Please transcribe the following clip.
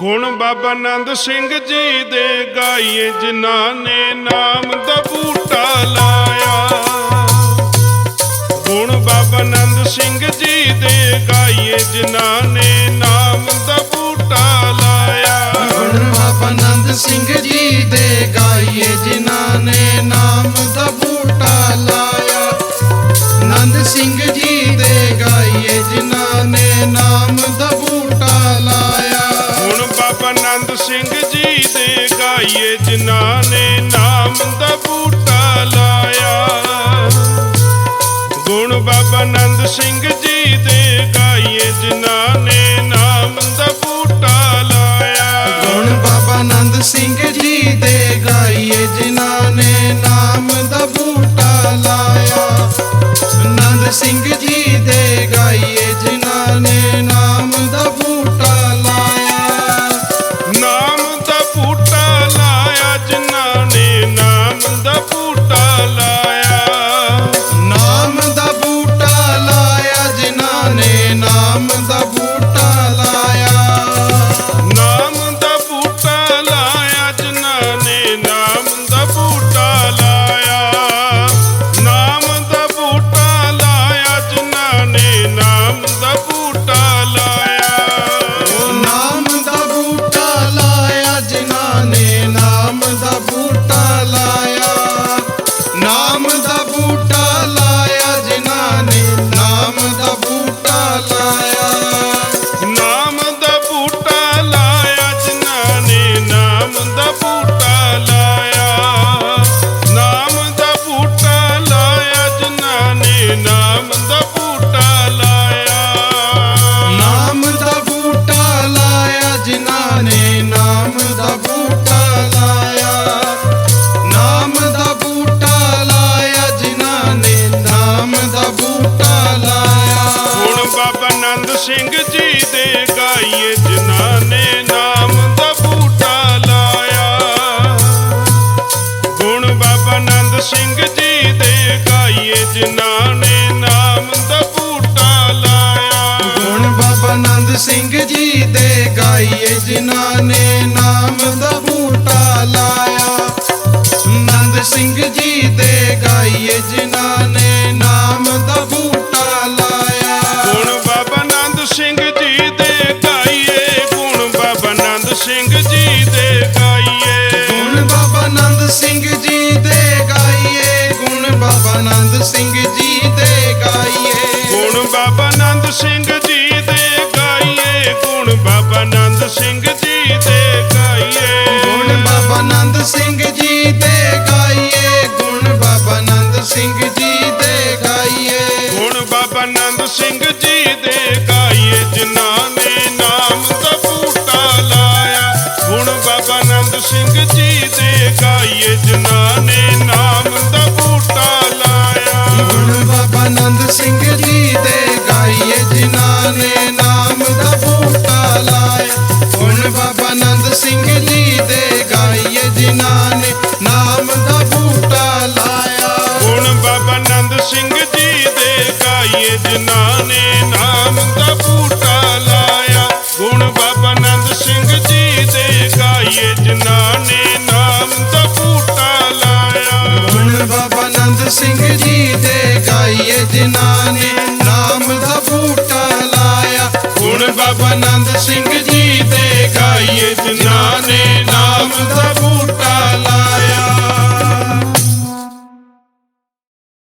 ਗੁਣ ਬਾਬਾ ਆਨੰਦ ਸਿੰਘ ਜੀ ਦੇ ਗਾਈਏ, ਜਿਨ੍ਹਾਂ ਨੇ ਨਾਮ ਦਾ ਬੂਟਾ ਲਾਇਆ। ਗੁਣ ਬਾਬਾ ਆਨੰਦ ਸਿੰਘ ਜੀ ਦੇ ਗਾਈਏ, ਜਿਨ੍ਹਾਂ ਨੇ ਨਾਮ ਦਾ ਬੂਟਾ ਲਾਇਆ। ਗੁਣ ਬਾਬਾ ਆਨੰਦ ਸਿੰਘ ਜੀ ਦੇ ਗਾਈਏ, ਜਿਨ੍ਹਾਂ ਸਿੰਘ ਜੀ ਦੇ ਗਾਈਏ ਜਿਨ੍ਹਾਂ ਨੇ ਨਾਮ ਦਾ ਬੂਟਾ ਲਾਇਆ। ਗੁਣ ਬਾਬਾ ਨੰਦ ਸਿੰਘ ਜੀ ਦੇ ਗਾਈਏ ਜਿਨ੍ਹਾਂ ਨੇ ਨਾਮ ਦਾ ਬੂਟਾ ਲਾਇਆ। ਨੰਦ ਸਿੰਘ ਸਿੰਘ ਜੀ ਦੇ ਗਾਈਏ ਜਨਾ ਨੇ ਨਾਮ ਦਾ ਬੂਟਾ ਲਾਇਆ। ਗੁਣ ਬਾਬਾ ਆਨੰਦ ਸਿੰਘ ਜੀ ਦੇ ਗਾਈਏ ਜਿਨ੍ਹਾਂ ਨੇ ਨਾਮ ਦਾ ਬੂਟਾ ਲਾਇਆ। ਗੁਣ ਬਾਬਾ ਆਨੰਦ ਸਿੰਘ ਜੀ ਦੇ ਗਾਈਏ ਜਿਨ੍ਹਾਂ ਨੇ ਨਾਮ ਦਾ ਬੂਟਾ ਲਾਇਆ। ਆਨੰਦ ਸਿੰਘ ਜੀ ਦੇ ਗਾਈਏ ਜਿਨ੍ਹਾਂ You do. ਸਿੰਘ ਜੀ ਦੇ ਗਾਈਏ ਜਿਨ੍ਹਾਂ ਨੇ ਨਾਮ ਦਾ ਬੂਟਾ ਲਾਇਆ। ਹੁਣ ਬਾਬਾ ਨੰਦ ਸਿੰਘ